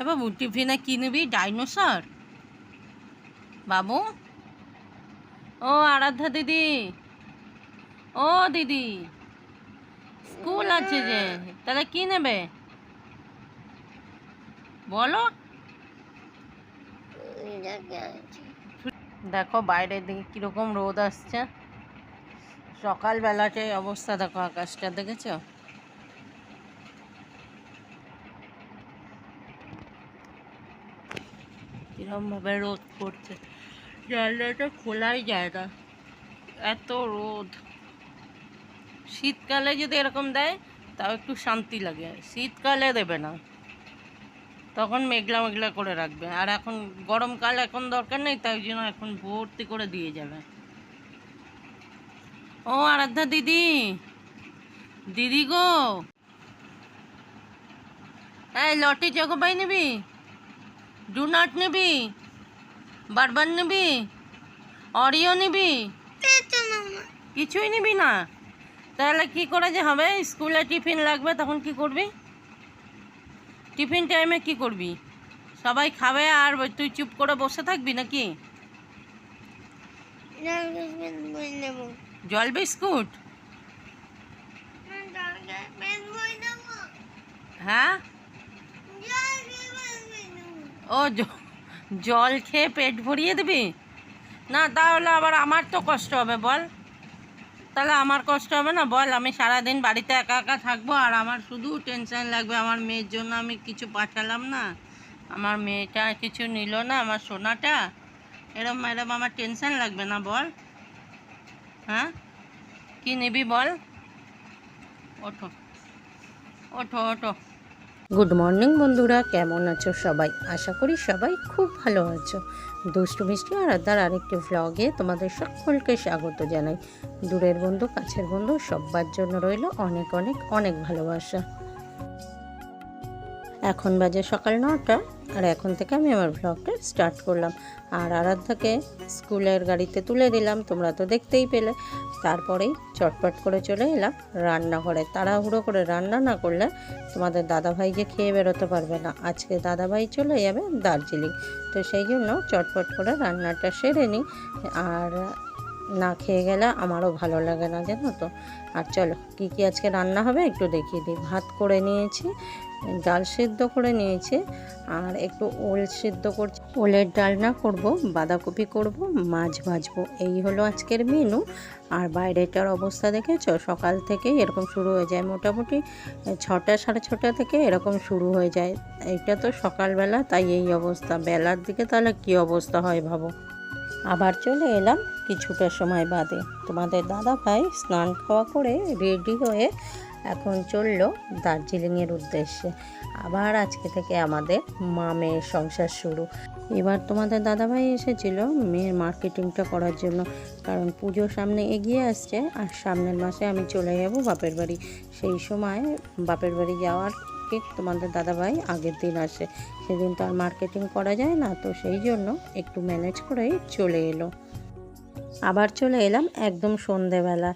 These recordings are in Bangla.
এ বাবু, টিফিনে কি নিবি? ডাইনোসর? বাবু? ও, আরাধ্যা দিদি। ও, দিদি। স্কুল আছে যে, তাহলে কি নেবে? বলো। দেখো, বাইরের দিকে কীরকম রোদ আসছে। সকালবেলাতে এই অবস্থা, দেখো আকাশটা, দেখেছ? কিরম ভাবে রোদ পড়ছে? জানলাটা খোলাই যায় না। এত রোদ। শীতকালে যদি এরকম দেয়, তাও একটু শান্তি লাগে। শীতকালে দেবে না। তখন মেঘলা মেঘলা করে রাখবে। আর এখন গরমকাল এখন দরকার নেই, তাই জন্য এখন ভর্তি করে দিয়ে যাবে। ও, আরাধ্যা দিদি! দিদি গো! এই লটি চকোপাই নিবি ডুনাট নিবি। বারবার নিবি। অরিও নিবি। কিছুই নিবি না। তাহলে কি করে যে হবে? স্কুলে টিফিন লাগবে তখন কি করবি? টিফিন টাইমে কি করবি? সবাই খাবে আর তুই চুপ করে বসে থাকবি নাকি? জল বিস্কুট হ্যাঁ? ও জল খেয়ে পেট ভরিয়ে দিবি? না, তাহলে আবার আমার তো কষ্ট হবে, বল। তাহলে আমার কষ্ট হবে না, বল। আমি সারাদিন বাড়িতে একা একা থাকব, আর আমার শুধু টেনশন লাগবে। আমার মেয়ের জন্য আমি কিছু পাঠালাম না। আমার মেয়েটা কিছু নিল না, আমার সোনাটা। এরম এরম আমার টেনশন লাগবে না, বল। হ্যাঁ? কি নিবি, বল? ওঠো। ওঠো ওঠো। গুড মর্নিং বন্ধুরা। কেমন আছো সবাই? আশা করি সবাই খুব ভালো আছো। দুষ্টু মিষ্টি আর আদার আরেকটি ভ্লগে তোমাদের সকলকে স্বাগত জানাই। দূরের বন্ধু, কাছের বন্ধু, সবার জন্য রইল অনেক অনেক অনেক ভালোবাসা। এখন বাজে সকাল নটা, আর এখন থেকে আমি আমার ভ্লগটা স্টার্ট করলাম। আর আরাধ্যাকে স্কুলের গাড়িতে তুলে দিলাম, তোমরা তো দেখতেই পেলে। তারপরেই চটপট করে চলে এলাম রান্নাঘরে। তাড়াহুড়ো করে রান্না না করলে তোমাদের দাদাভাই যে খেয়ে বেরোতে পারবে না। আজকে দাদাভাই চলে যাবে দার্জিলিং। তো সেই জন্য চটপট করে রান্নাটা সেরে নিই। আর না খেয়ে গেলে আমারও ভালো লাগে না, জানো তো। আর চলো, কী কী আজকে রান্না হবে একটু দেখিয়ে দিই। ভাত করে নিয়েছি ডাল সেদ্ধ করে নিয়েছে আর একটু ওল সেদ্ধ করছি। ওলের ডালনা করব, বাঁধাকপি করব, মাছ ভাজবো। এই হলো আজকের মেনু আর বাইরেটার অবস্থা দেখেছ? সকাল থেকে এরকম শুরু হয়ে যায়। মোটামুটি ছটা, সাড়ে ছটা থেকে এরকম শুরু হয়ে যায়। এটা তো সকালবেলা, তাই এই অবস্থা। বেলার দিকে তাহলে কি অবস্থা হয় ভাবো? আবার চলে এলাম কিছুটা সময় বাদে। তোমাদের দাদা ভাই স্নান খাওয়া করে রেডি হয়ে এখন চলল দার্জিলিংয়ের উদ্দেশ্যে। আবার আজকে থেকে আমাদের মা মেয়ের সংসার শুরু। এবার তোমাদের দাদাভাই এসেছিল মেয়ের মার্কেটিংটা করার জন্য, কারণ পুজো সামনে এগিয়ে আসছে আর সামনের মাসে আমি চলে যাব বাপের বাড়ি। সেই সময় বাপের বাড়ি যাওয়ার ঠিক তোমাদের দাদাভাই আগের দিন আসে। সেদিন তো আর মার্কেটিং করা যায় না, তো সেই জন্য একটু ম্যানেজ করেই চলে এলো। আবার চলে এলাম একদম সন্ধেবেলা।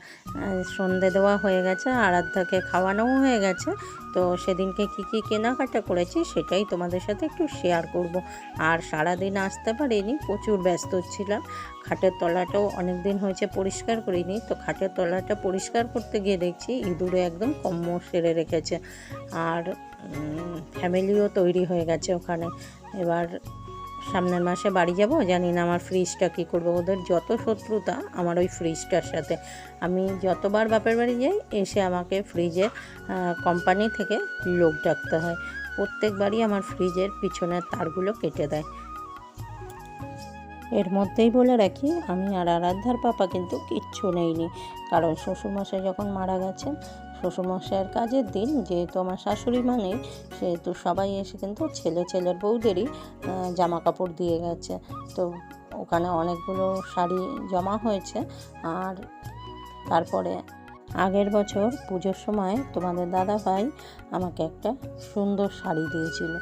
সন্ধে দেওয়া হয়ে গেছে, আরাধ্যাকে খাওয়ানোও হয়ে গেছে। তো সেদিনকে কি কী কেনাকাটা করেছি সেটাই তোমাদের সাথে একটু শেয়ার করব। আর সারাদিন আসতে পারিনি, প্রচুর ব্যস্ত ছিলাম। খাটের তলাটাও অনেক দিন হয়েছে পরিষ্কার করিনি। তো খাটের তলাটা পরিষ্কার করতে গিয়ে দেখছি ইঁদুরে একদম কম্ম সেরে রেখেছে। আর ফ্যামিলিও তৈরি হয়ে গেছে ওখানে। এবার সামনের মাসে বাড়ি যাব, জানি না আমার ফ্রিজটা কী করব। ওদের যত শত্রুতা, আমার ওই ফ্রিজটার সাথে। আমি যতবার বাপের বাড়ি যাই, এসে আমাকে ফ্রিজের কোম্পানি থেকে লোক ডাকতে হয়। প্রত্যেকবারই আমার ফ্রিজের পিছনের তারগুলো কেটে দেয়। এর মধ্যেই বলে রাখি, আমি আর আরাধ্যার পাপা কিন্তু কিচ্ছু নেইনি। কারণ শ্বশুরমশাই যখন মারা গেছেন শ্বশুরমশাইয়ের কাজের দিন, যেহেতু আমার শাশুড়ি মানে সেহেতু সবাই এসে কিন্তু ছেলে, ছেলের বউদেরই জামা কাপড় দিয়ে গেছে। তো ওখানে অনেকগুলো শাড়ি জমা হয়েছে। আর তারপরে আগের বছর পুজোর সময় তোমাদের দাদা ভাই আমাকে একটা সুন্দর শাড়ি দিয়েছিল।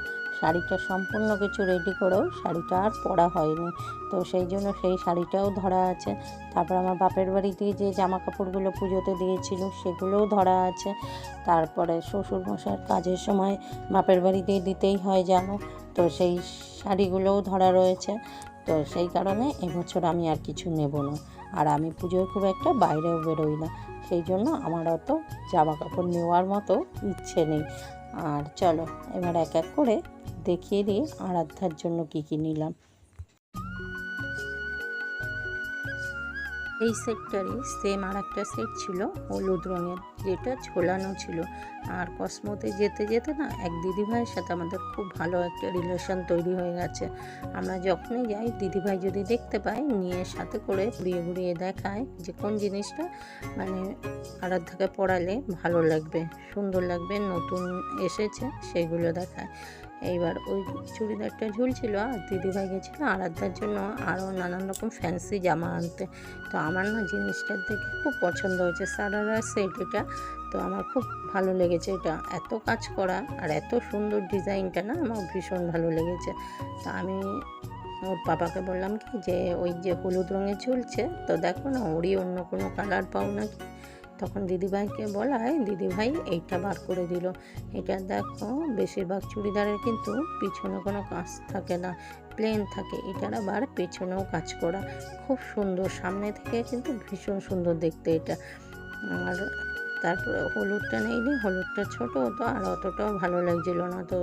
শাড়িটা সম্পূর্ণ কিছু রেডি করেও শাড়িটা আর পরা হয়নি। তো সেই জন্য সেই শাড়িটাও ধরা আছে। তারপর আমার বাপের বাড়ি দিয়ে যে জামা কাপড়গুলো পুজোতে দিয়েছিল সেগুলোও ধরা আছে। তারপরে শ্বশুর মশাইয়ের কাজের সময় বাপের বাড়ি দিয়ে দিতেই হয় জানো তো সেই শাড়িগুলোও ধরা রয়েছে। তো সেই কারণে এবছর আমি আর কিছু নেব না। আর আমি পুজোয় খুব একটা বাইরেও বেরোই না। সেই জন্য আমার অত জামা কাপড় নেওয়ার মতো ইচ্ছে নেই। আর চলো, এবার এক এক করে দেখিয়ে দিয়ে আরাধ্যার জন্য কী কী নিলাম। এই সেটটারই সেম আর একটা সেট ছিল, হলুদ রঙের, যেটা ঝোলানো ছিল। আর কসমোতে যেতে যেতে না, এক দিদিভাইয়ের সাথে আমাদের খুব ভালো একটা রিলেশন তৈরি হয়ে গেছে। আমরা যখনই যাই, দিদিভাই যদি দেখতে পাই নিয়ে সাথে করে ঘুরিয়ে ঘুরিয়ে দেখায় যে কোন জিনিসটা মানে আরাধ্যাকে পড়ালে ভালো লাগবে, সুন্দর লাগবে, নতুন এসেছে, সেগুলো দেখায়। এইবার ওই চুড়িদারটা ঝুলছিল, আর দিদিভাই গেছিল আরাধ্যার জন্য আরও নানান রকম ফ্যান্সি জামা আনতে। তো আমার না জিনিসটার দেখে খুব পছন্দ হয়েছে। সারারা সেট এটা তো আমার খুব ভালো লেগেছে এটা। এত কাজ করা আর এত সুন্দর ডিজাইনটা না, আমার ভীষণ ভালো লেগেছে। তো আমি ওর পাপাকে বললাম কি যে, ওই যে হলুদ রঙের ঝুলছে, তো দেখো না, ওরই অন্য কোনো কালার পাও নাকি? তখন দিদিভাইকে বলায় দিদিভাই, এইটা বার করে দিল। এটা দেখো, বেশিরভাগ চুড়িদারের কিন্তু পিছনে কোনো কাজ থাকে না প্লেন থাকে। এটার আবার পেছনেও কাজ করা। খুব সুন্দর, সামনে থেকে কিন্তু ভীষণ সুন্দর দেখতে এটা। আর তারপরে হলুদটা নেইনি হলুদটা ছোট হতো আর অতটাও ভালো লাগছিল না। তো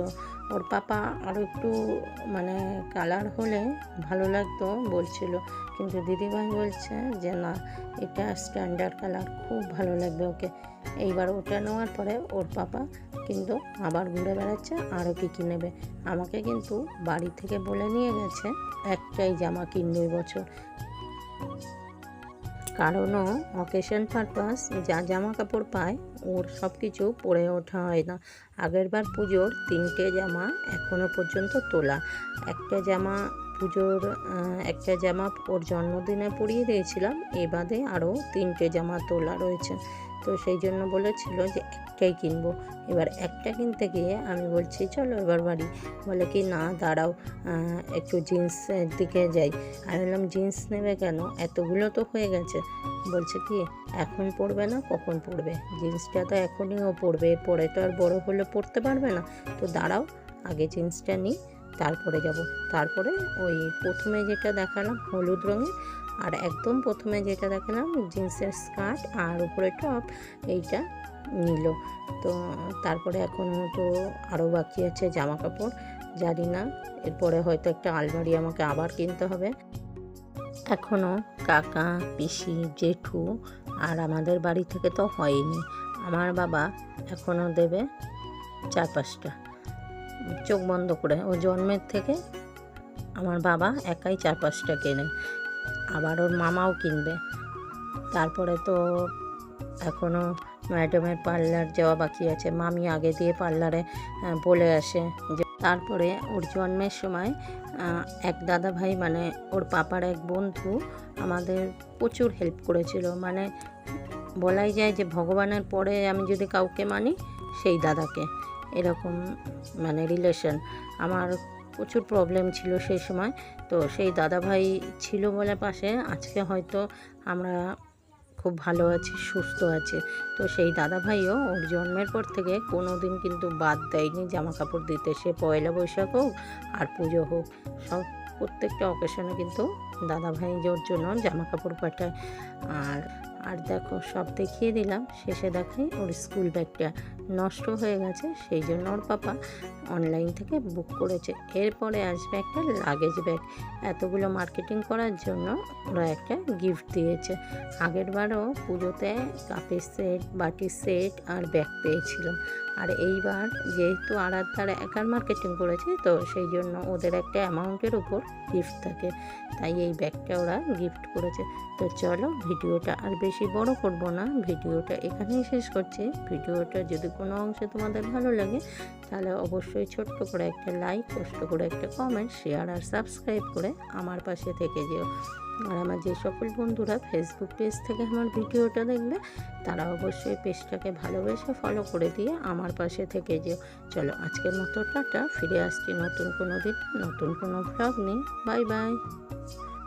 ওর পাপা আরও একটু মানে কালার হলে ভালো লাগতো বলছিল। কিন্তু দিদিভাই বলছে যে, না, এটা স্ট্যান্ডার্ড কালার খুব ভালো লাগবে ওকে। এইবার ওটা নেওয়ার পরে ওর পাপা কিন্তু আবার ঘুরে বেড়াচ্ছে আরও কী কী নেবে। আমাকে কিন্তু বাড়ি থেকে বলে নিয়ে গেছে, একটাই জামা কিনবে বছর। কারণও অকেশন পারপাস যা জামা কাপড় পায়, ওর সব কিছু পরে ওঠা হয় না। আগেরবার পুজোর তিনটে জামা এখনও পর্যন্ত তোলা। একটা জামা পুজোর একটা জামা ওর জন্মদিনে পরিয়ে দিয়েছিলাম। এ বাদে আরও তিনটে জামা তোলা রয়েছে। তো সেই জন্য বলেছিল যে একটাই কিনবো। এবার একটা কিনতে গিয়ে আমি বলছি, চলো এবার বাড়ি। বলে কি, না, দাঁড়াও একটু জিন্সের দিকে যাই। আমি বললাম, জিন্স নেবে কেন? এতগুলো তো হয়ে গেছে। বলছে কি, এখন পড়বে না, কখন পড়বে জিন্সটা তো এখনইও পড়বে পরে তো আর বড় হলে পড়তে পারবে না। তো দাঁড়াও, আগে জিন্সটা নিই তারপরে যাব। তারপরে ওই প্রথমে যেটা দেখালাম হলুদ রঙের, আর একদম প্রথমে যেটা দেখালাম জিন্সের স্কার্ট আর উপরে টপ, এইটা নিল। তো তারপরে এখনও তো আরও বাকি আছে জামা কাপড় জানি না, এরপরে হয়তো একটা আলমারি আমাকে আবার কিনতে হবে। এখনও কাকা, পিসি, জেঠু আর আমাদের বাড়ি থেকে তো হয়নি, আমার বাবা এখনও দেবে চার পাঁচটা। চোখ বন্ধ করে, ও জন্মের থেকে আমার বাবা একাই চার পাঁচটা কেনে। আবার ওর মামাও কিনবে। তারপরে তো এখনও ম্যাডামের পার্লার যাওয়া বাকি আছে। মামি আগে দিয়ে পার্লারে বলে আসে যে, তারপরে ওর জন্মের সময় এক দাদা ভাই মানে ওর পাপার এক বন্ধু আমাদের প্রচুর হেল্প করেছিল। মানে বলাই যায় যে ভগবানের পরে আমি যদি কাউকে মানি, সেই দাদাকে। এরকম মানে রিলেশন আমার প্রচুর প্রবলেম ছিল সেই সময়। তো সেই দাদাভাই ছিল বলে পাশে। আজকে হয়তো আমরা খুব ভালো আছি, সুস্থ আছে। তো সেই দাদাভাইও ওর জন্মের পর থেকে কোনো দিন কিন্তু বাদ দেয়নি। জামা কাপড় দিতে সে পয়লা বৈশাখ হোক আর পুজো হোক, সব প্রত্যেকটা অকেশনে কিন্তু দাদাভাই ওর জন্য জামা কাপড় পাঠায়। আর আর দেখো, সব দেখিয়ে দিলাম। শেষে দেখাই ওর স্কুল ব্যাগটা নষ্ট হয়ে গেছে, সেই জন্য ওর পাপা অনলাইন থেকে বুক করেছে। এরপরে আসবে একটা লাগেজ ব্যাগ এতগুলো মার্কেটিং করার জন্য ওরা একটা গিফট দিয়েছে। আগের বারও পুজোতে কাপের সেট বাটির সেট আর ব্যাগ পেয়েছিলাম আর এইবার যেহেতু আরাধ্যার একার মার্কেটিং করেছে, তো সেই জন্য ওদের একটা অ্যামাউন্টের উপর গিফট থাকে। তাই এই ব্যাগটা ওরা গিফট করেছে। তো চলো, ভিডিওটা আর বেশি বড় করব না। ভিডিওটা এখানেই শেষ করছি। ভিডিওটা যদি কোনো অংশে তোমাদের ভালো লাগে, তাহলে অবশ্যই ছোট্ট করে একটা লাইক কষ্ট করে একটা কমেন্ট শেয়ার আর সাবস্ক্রাইব করে আমার পাশে থেকে যেও। আর আমার যে সকল বন্ধুরা ফেসবুক পেজ থেকে আমার ভিডিওটা দেখবে, তারা অবশ্যই পেজটাকে ভালোবেসে ফলো করে দিয়ে আমার পাশে থেকে যেও। চলো, আজকের মতো টাটা। ফিরে আসছি নতুন কোনো দিন, নতুন কোনো ব্লগ নিয়ে। Bye bye